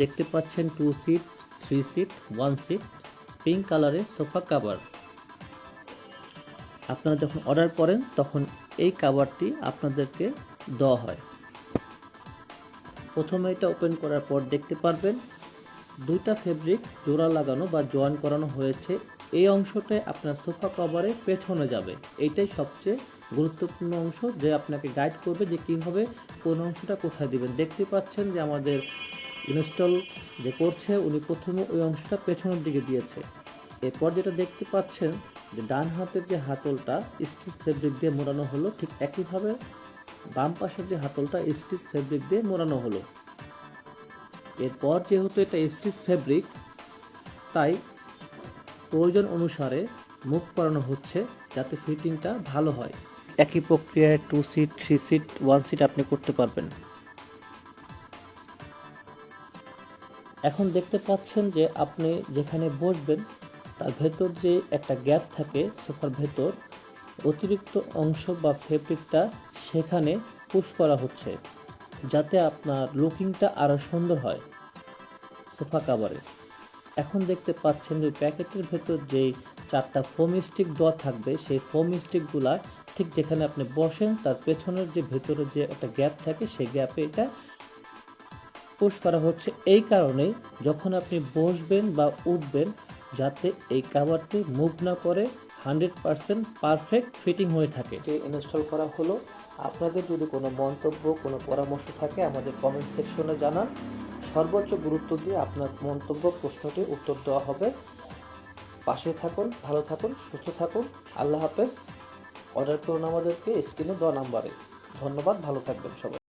দেখতে পাচ্ছেন two seat three seat one seat pink কালারের সোফা কাভার আপনারা যখন অর্ডার করেন, তখন এই কাভারটি আপনাদেরকে দেওয়া হয়। প্রথমে এটা ওপেন করার পর দেখতে পারবেন, দুইটা ফেব্রিক জোড়া লাগানো বা জয়েন করানো হয়েছে। এই অংশটাই আপনার সোফা কভারে পেছনে যাবে। এইটাই সবচেয়ে গুরুত্বপূর্ণ অংশ যে আপনাকে গাইড করবে যে কীভাবে কোন অংশটা কোথায় দিবেন। দেখতে পাচ্ছেন যে আমাদের ইনস্টল যে করছে, উনি প্রথমে ওই অংশটা পেছনের দিকে দিয়েছে। এরপর যেটা দেখতে পাচ্ছেন যে ডান হাতের যে হাতলটা, স্টিচ ফেব্রিক দিয়ে মোড়ানো হলো, ঠিক একইভাবে বাম পাশের যে হাতলটা, স্টিচ ফেব্রিক দিয়ে মোড়ানো হলো। এরপর যেহেতু এটা স্টিচ ফেব্রিক, তাই প্রয়োজন অনুসারে মুখ করানো হচ্ছে যাতে ফিটিংটা ভালো হয়। একই প্রক্রিয়ায় two seat three seat one seat আপনি করতে পারবেন। এখন দেখতে পাচ্ছেন যে আপনি যেখানে বসবেন, তার ভেতর যে একটা গ্যাপ থাকে, সোফার ভেতর, অতিরিক্ত অংশ বা ফেব্রিকটা সেখানে পুশ করা হচ্ছে, যাতে আপনার লুকিংটা আরও সুন্দর হয় সোফা কাভারে। এখন দেখতে পাচ্ছেন যে প্যাকেটের ভেতর যেই চারটা ফোম স্টিক দেওয়া থাকবে, সেই ফোম স্টিকগুলা ঠিক যেখানে আপনি বসেন, তার পেছনের যে ভেতরে যে একটা গ্যাপ থাকে, সেই গ্যাপে এটা পুশ করা হচ্ছে এই কারণেই যখন আপনি বসবেন বা উঠবেন, যাতে এই কাভারটি মুভ না করে হান্ড্রেড পারসেন্ট পারফেক্ট ফিটিং হয়ে থাকে। যে ইনস্টল করা হলো। আপনাদের যদি কোনো মন্তব্য, কোনো পরামর্শ থাকে, আমাদের কমেন্ট সেকশনে জানান। সর্বোচ্চ গুরুত্ব দিয়ে আপনার মন্তব্য, প্রশ্নটি উত্তর দেওয়া হবে। পাশে থাকুন, ভালো থাকুন, সুস্থ থাকুন। আল্লাহ হাফেজ। অর্ডার করুন আমাদেরকে স্ক্রিনে দেওয়া নাম্বারে ধন্যবাদ, ভালো থাকবেন সবাই।